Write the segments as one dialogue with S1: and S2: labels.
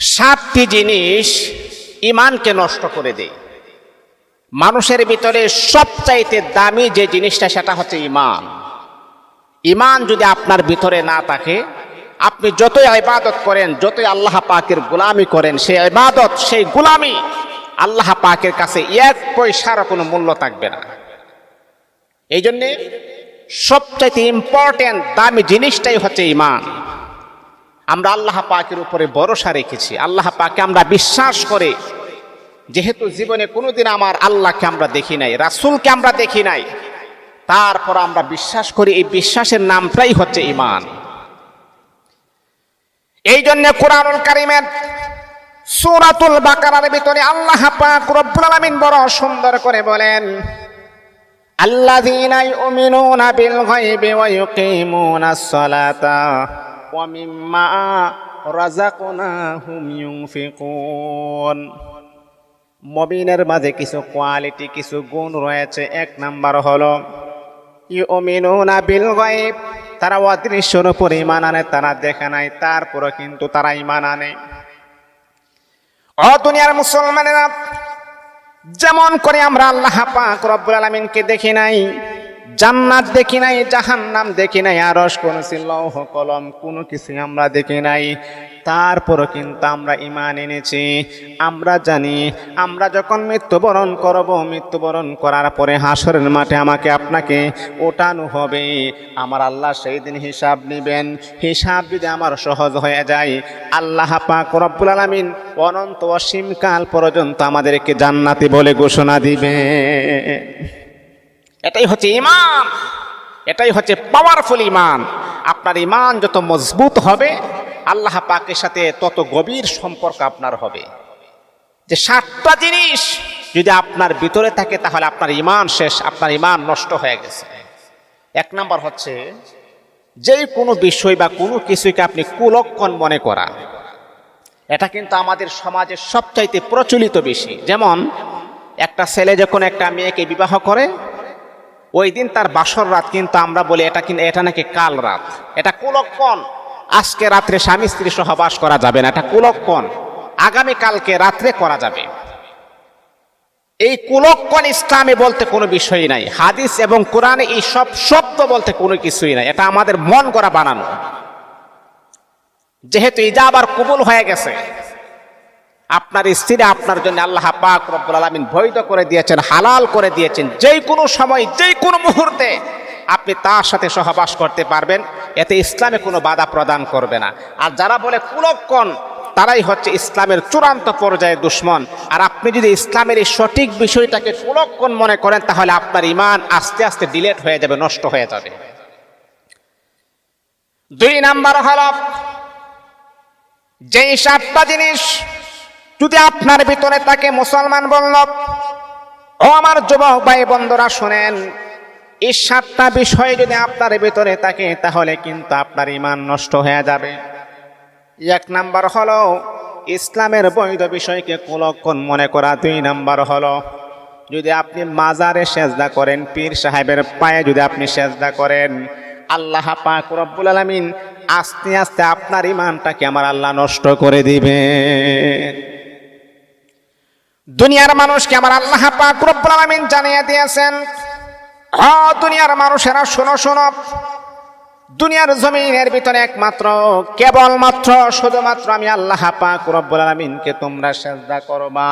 S1: সাতটি জিনিস ইমানকে নষ্ট করে দেয়। মানুষের ভিতরে সবচাইতে দামি যে জিনিসটা, সেটা হচ্ছে ইমান। ইমান যদি আপনার ভিতরে না থাকে, আপনি যতই ইবাদত করেন, যতই আল্লাহ পাকের গোলামি করেন, সেই ইবাদত, সেই গোলামি আল্লাহ পাকের কাছে এক পয়সার কোনো মূল্য থাকবে না। এই জন্যে সবচাইতে ইম্পর্টেন্ট দামি জিনিসটাই হচ্ছে ইমান। আমরা আল্লাহ পাকের উপরে ভরসা রেখেছি। আল্লাহ পাকে আমরা বিশ্বাস করে, যেহেতু জীবনে কোনোদিন আমার আল্লাহকে আমরা দেখি নাই, রাসুলকে আমরা দেখি নাই, তারপর আমরা বিশ্বাস করি এই বিশ্বাসের নামটাই হচ্ছে ইমান এই জন্য কোরআনুল কারিমের সুরাতুল বাকারার ভিতরে আল্লাহ পাক রব্বুল আলামিন বড় সুন্দর করে বলেন, আল্লাযীনা ইউমিনুনা বিল গায়বি ওয়া ইউকিমুনাস সালাতা। মবিনের মাঝে কিছু কোয়ালিটি কিছু গুণ রয়েছে। এক নাম্বার হলো তারা অদৃশ্যর উপর ইমান আনে, তারা দেখে নাই তারপরে কিন্তু তারা ইমান আনে। অ দুনিয়ার মুসলমানেরা, যেমন করে আমরা আল্লাহ পাক রব্বুল আলামিনকে দেখি নাই জান্নাত দেখি নাই, জাহান্নাম দেখি নাই আরস কোন লৌহ, কলম, কোনো কিছু আমরা দেখি নাই। তারপরও কিন্তু আমরা ইমান এনেছি। আমরা জানি, আমরা যখন মৃত্যুবরণ করব, মৃত্যুবরণ করার পরে হাসরের মাঠে আমাকে আপনাকে ওঠানো হবে। আমার আল্লাহ সেই দিন হিসাব নেবেন। হিসাব যদি আমার সহজ হয়ে যায়, আল্লাহ পাক রব্বুল আলামিন অনন্ত অসীমকাল পর্যন্ত আমাদেরকে জান্নাতি বলে ঘোষণা দিবে এটাই হচ্ছে ইমান এটাই হচ্ছে পাওয়ারফুল ইমান আপনার ইমান যত মজবুত হবে, আল্লাহ পাকের সাথে তত গভীর সম্পর্ক আপনার হবে। যে সাতটা জিনিস যদি আপনার ভিতরে থাকে, তাহলে আপনার ইমান শেষ, আপনার ইমান নষ্ট হয়ে গেছে। এক নাম্বার হচ্ছে, যে কোনো বিষয় বা কোনো কিছুকে আপনি কুলক্ষণ মনে করা। এটা কিন্তু আমাদের সমাজে সবচাইতে প্রচলিত বেশি যেমন, একটা ছেলে যখন একটা মেয়েকে বিবাহ করে ওই দিন তার বাসর রাত কিন্তু আমরা বলি এটা কিন্তু এটা নাকি কাল রাত। এটা কুলক্ষণ। আজকে রাত্রে স্বামী স্ত্রী সহবাস করা যাবে না, এটা কুলক্ষণ। আগামী কালকে রাত্রে করা যাবে। এই কুলক্ষণ ইসলামে বলতে কোনো বিষয় নাই। হাদিস এবং কোরআনে এই সব শব্দ বলতে কোনো কিছুই নাই। এটা আমাদের মন করা বানানো। যেহেতু ইজাব আবার কবুল হয়ে গেছে আপনার স্ত্রী আপনার জন্য আল্লাহ পাক রব্বুল আলামিন বৈধ করে দিয়েছেন, হালাল করে দিয়েছেন যেই কোনো সময় যেই কোনো মুহূর্তে আপনি তার সাথে সহবাস করতে পারবেন। এতে ইসলামে কোনো বাধা প্রদান করবে না। আর যারা বলে কুলক্ষণ, তারাই হচ্ছে ইসলামের চূড়ান্ত পর্যায়ে দুশ্মন। আর আপনি যদি ইসলামের এই সঠিক বিষয়টাকে কুলক্ষণ মনে করেন, তাহলে আপনার ইমান আস্তে আস্তে ডিলেট হয়ে যাবে, নষ্ট হয়ে যাবে। দুই নাম্বার হল, যেই সাতটা জিনিস যদি আপনার ভিতরে তাকে মুসলমান বলল, ও আমার যুবক ভাই বন্ধুরা, শোনেন, এই সাতটা বিষয় যদি আপনার ভিতরে থাকে, তাহলে কিন্তু আপনার ইমান নষ্ট হয়ে যাবে। এক নাম্বার হলো, ইসলামের বৈধ বিষয়কে কুলক্ষণ মনে করা। দুই নাম্বার হলো, যদি আপনি মাজারে সেজদা করেন, পীর সাহেবের পায়ে যদি আপনি সেজদা করেন, আল্লাহ পাক রব্বুল আলামিন আস্তে আস্তে আপনার ইমানটাকে আমার আল্লাহ নষ্ট করে দিবে দুনিয়ার মানুষকে আমার আল্লাহ পাক রব্বুল আলামিন জানিয়ে দিয়েছেন হ দুনিয়ার মানুষেরা শোনো শোনো। দুনিয়ার জমিনের ভিতরে একমাত্র, কেবলমাত্র, শুধুমাত্র আমি আল্লাহ পাক রব্বুল আলামিনকে তোমরা সেজদা করবা।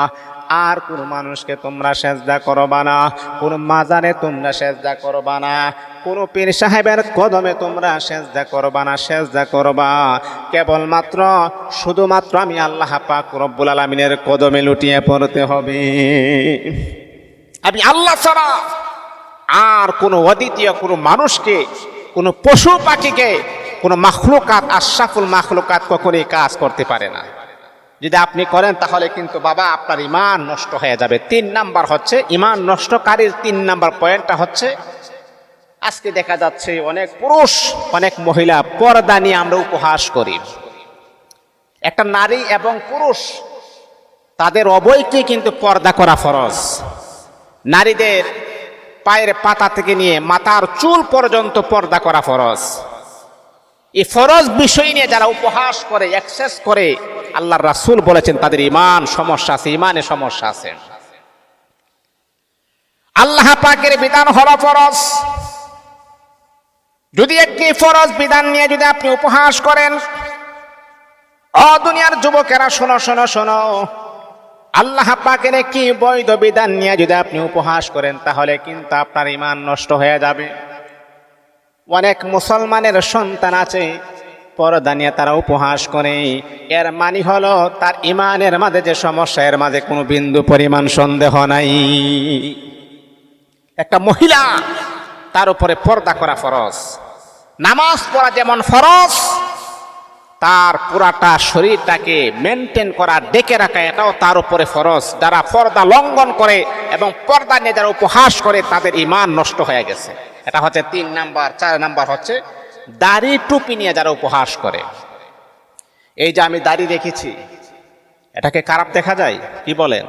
S1: আর কোন মানুষকে তোমরা সেজদা করবা না, কোন মাজারে তোমরা সেজদা করবা না। কোন পীর সাহেবের কদমে তোমরা সেজদা করবা না, সেজদা করবা। কেবলমাত্র, শুধুমাত্র আমি আল্লাহ পাক রব্বুল আলামিনের কদমে লুটিয়ে পড়তে হবে। আমি আল্লাহ ছাড়া আর কোনো অদ্বিতীয়, কোনো মানুষকে, কোনো পশু পাখিকে, কোনো মাখলুকাত, আশরাফুল মাখলুকাত কখনোই কাজ করতে পারে না। যদি আপনি করেন তাহলে কিন্তু বাবা আপনার ইমান নষ্ট হয়ে যাবে। তিন নাম্বার হচ্ছে, ইমান নষ্টকারীর তিন নাম্বার পয়েন্টটা হচ্ছে আজকে দেখা যাচ্ছে অনেক পুরুষ, অনেক মহিলা পর্দা নিয়ে আমরা উপহাস করি। একটা নারী এবং পুরুষ, তাদের অবৈকে কিন্তু পর্দা করা ফরজ। নারীদের পায়ের পাতা থেকে নিয়ে মাথার চুল পর্যন্ত পর্দা করা ফরজ। এই ফরজ বিষয় নিয়ে যারা উপহাস করে অ্যাক্সেস করে আল্লাহ রাসূল বলেছেন, তাদের ইমান সমস্যা আছে ইমানে সমস্যা আছে। আল্লাহ পাকের বিধান হলো ফরজ। যদি একটি ফরজ বিধান নিয়ে যদি আপনি উপহাস করেন, অ, দুনিয়ার যুবকেরা, শোনো শোনো শোনো। আল্লাহ পাকের একটি বৈধ বিধান নিয়ে যদি আপনি উপহাস করেন, তাহলে কিন্তু আপনার ইমান নষ্ট হয়ে যাবে। অনেক মুসলমানের সন্তান আছে, পর্দা নিয়ে তারা উপহাস করে। এর মানি হলো, তার ইমানের মাঝে যে সমস্যা, এর মাঝে কোনো বিন্দু পরিমাণ সন্দেহ নাই। একটা মহিলা তার উপরে পর্দা করা ফরজ। নামাজ পড়া যেমন ফরজ, তার পুরাটা শরীরটাকে মেনটেন করা, ডেকে রাখা, এটাও তার উপরে ফরজ। যারা পর্দা লঙ্ঘন করে এবং পর্দা নিয়ে যারা উপহাস করে, তাদের ইমান নষ্ট হয়ে গেছে। এটা হচ্ছে তিন নাম্বার, চার নাম্বার হচ্ছে দাড়ি টুপি নিয়ে যারা উপহাস করে। এই যে আমি দাড়ি রেখেছি এটাকে খারাপ দেখা যায়? কি বলেন?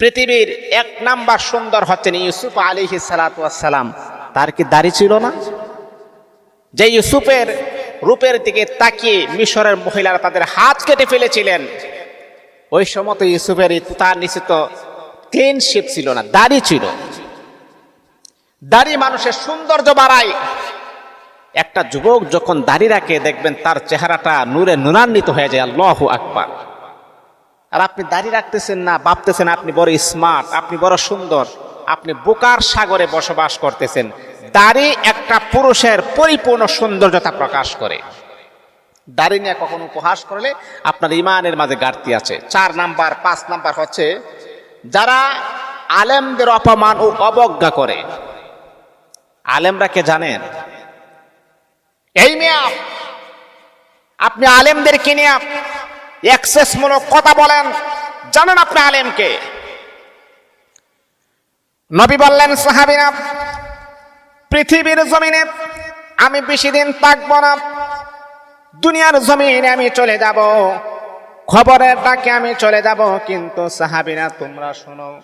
S1: পৃথিবীর এক নাম্বার সুন্দর হচ্ছেন ইউসুফ আলী সালাম তার কি দাড়ি ছিল না? যে ইউসুফের রূপের দিকে তাকিয়ে মিশরের মহিলারা তাদের হাত কেটে ফেলেছিলেন, ওই সময় ইউসুফের তার নিশ্চিত ক্লিন ক্লিনশিপ ছিল না, দাড়ি ছিল। দাড়ি মানুষের সৌন্দর্য বাড়ায়। একটা যুবক যখন দাড়ি রাখে, দেখবেন তার চেহারাটা নূরে নুরান্বিত হয়ে যায়, আল্লাহ আকবার। আর আপনি দাড়ি রাখতেছেন না, ভাবতেছেন আপনি বড় স্মার্ট আপনি বড় সুন্দর, আপনি বোকার সাগরে বসবাস করতেছেন। দাড়ি একটা পুরুষের পরিপূর্ণ সৌন্দর্যতা প্রকাশ করে। দাড়ি নিয়ে কখনো উপহাস করলে আপনার ইমানের মাঝে ঘাটতি আছে। চার নাম্বার, পাঁচ নাম্বার হচ্ছে, যারা আলেমদের অপমান ও অবজ্ঞা করে, আলেমরা কে জানেন? এই মেয়া, আপনি আলেমদেরকে নিয়ে এক্সেসমূলক কথা বলেন। জানেন আপনি আলেমকে? নবী বললেন সাহাবিনা পৃথিবীর জমিনে আমি বেশি দিন থাকব না। দুনিয়ার জমিনে আমি চলে যাব। খবরের ডাকে আমি চলে যাব। কিন্তু সাহাবিনা তোমরা শোনো,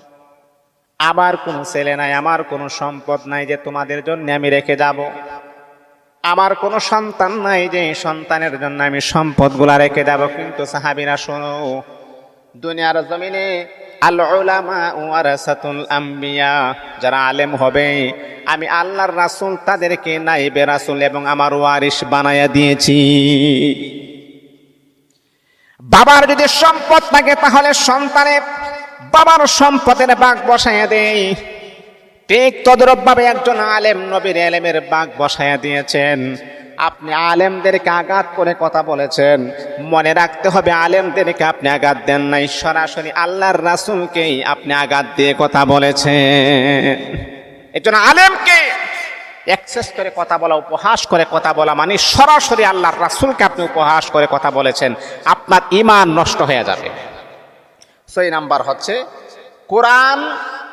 S1: আমার কোনো ছেলে নাই, আমার কোনো সম্পদ নাই যে তোমাদের জন্য আমি রেখে যাব। আমার কোনো সন্তান নাই যে সন্তানের জন্য আমি সম্পদগুলা রেখে যাব কিন্তু সাহাবিরা, শোনো, দুনিয়ার জমিনে আল উলামা ওয়ারাসাতুল আম্বিয়া, যারা আলেম হবে, আমি আল্লাহর রাসূল তাদেরকে নাইবে রাসূল এবং আমার ওয়ারিস বানায়া দিয়েছি। বাবার যদি সম্পদ থাকে তাহলে সন্তানের বাবার সম্পদের বাঘ বসাইয়া দেয় ঠিক তদরূপভাবে একজন আলেম নবীর আলেমের বাঘ বসাইয়া দিয়েছেন। আপনি আলেমদেরকে আঘাত করে কথা বলেছেন। মনে রাখতে হবে আলেমদেরকে আপনি আঘাত দেন নাই। সরাসরি আল্লাহর রাসুলকেই আপনি আঘাত দিয়ে কথা বলেছেন। একজন আলেমকে অ্যাক্সেস করে কথা বলা, উপহাস করে কথা বলা মানে সরাসরি আল্লাহর রাসুলকে আপনি উপহাস করে কথা বলেছেন। আপনার ইমান নষ্ট হয়ে যাবে। সেই নাম্বার হচ্ছে, কোরআন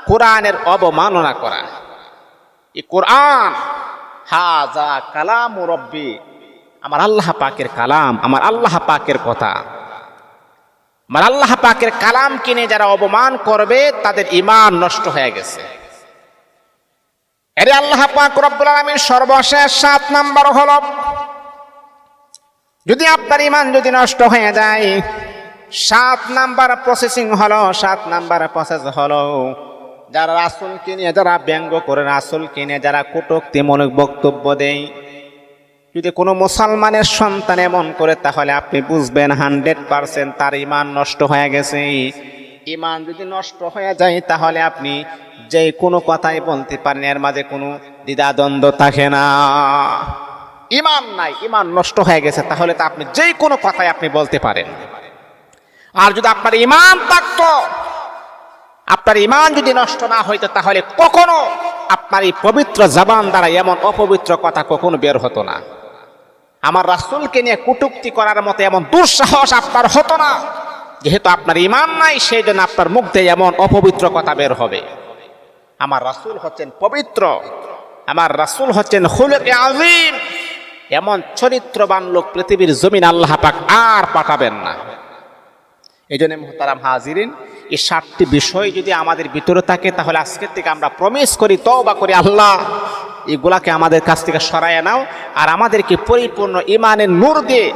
S1: কোরআনের অবমাননা করা। এই কোরআন, হাজা কালাম রব্বি, আমার আল্লাহ পাকের কালাম, আমার আল্লাহ পাকের কথা। আমার আল্লাহ পাকের কালাম কিনে যারা অবমান করবে, তাদের ইমান নষ্ট হয়ে গেছে। এরে আল্লাহ পাক রব্বুল আলামিন সর্বশেষ সাত নাম্বার হল, যদি আপনার ইমান যদি নষ্ট হয়ে যায়, সাত নাম্বার প্রসেসিং হলো, সাত নাম্বার প্রসেস হলো যারা রাসুল কিনে যারা ব্যঙ্গ করে রাসুল কিনে যারা কটুক্তিমূলক বক্তব্য দেয়, যদি কোনো মুসলমানের সন্তান এমন করে, তাহলে আপনি বুঝবেন হান্ড্রেড পার্সেন্ট তার ইমান নষ্ট হয়ে গেছে। ইমান যদি নষ্ট হয়ে যায়, তাহলে আপনি যে কোনো কথাই বলতে পারেন, এর মাঝে কোনো দ্বিধাদ্বন্দ্ব থাকে না। ইমান নাই ইমান নষ্ট হয়ে গেছে, তাহলে তো আপনি যে কোনো কথাই আপনি বলতে পারেন। আর যদি আপনার ইমান থাকতো আপনার ইমান যদি নষ্ট না হইতো, তাহলে কখনো আপনার এই পবিত্র জবান দ্বারা এমন অপবিত্র কথা কখনো বের হতো না। আমার রাসুলকে নিয়ে কুটুক্তি করার মতো এমন দুঃসাহস আপনার হতো না। যেহেতু আপনার ইমান নাই সেই জন্য আপনার মুখ দিয়ে এমন অপবিত্র কথা বের হবে। আমার রাসুল হচ্ছেন পবিত্র। আমার রাসুল হচ্ছেন হুলকে আজিম এমন চরিত্রবান লোক পৃথিবীর জমিন আল্লাহ পাক আর পাঠাবেন না। এই জন্য মোহতারাম হাজিরিন এই সাতটি বিষয় যদি আমাদের ভিতরে থাকে, তাহলে আজকের থেকে আমরা প্রমিস করি, তওবা করি, আল্লাহ, এগুলাকে আমাদের কাছ থেকে সরাইয়া নাও। আর আমাদেরকে পরিপূর্ণ ইমানের নূর দিয়ে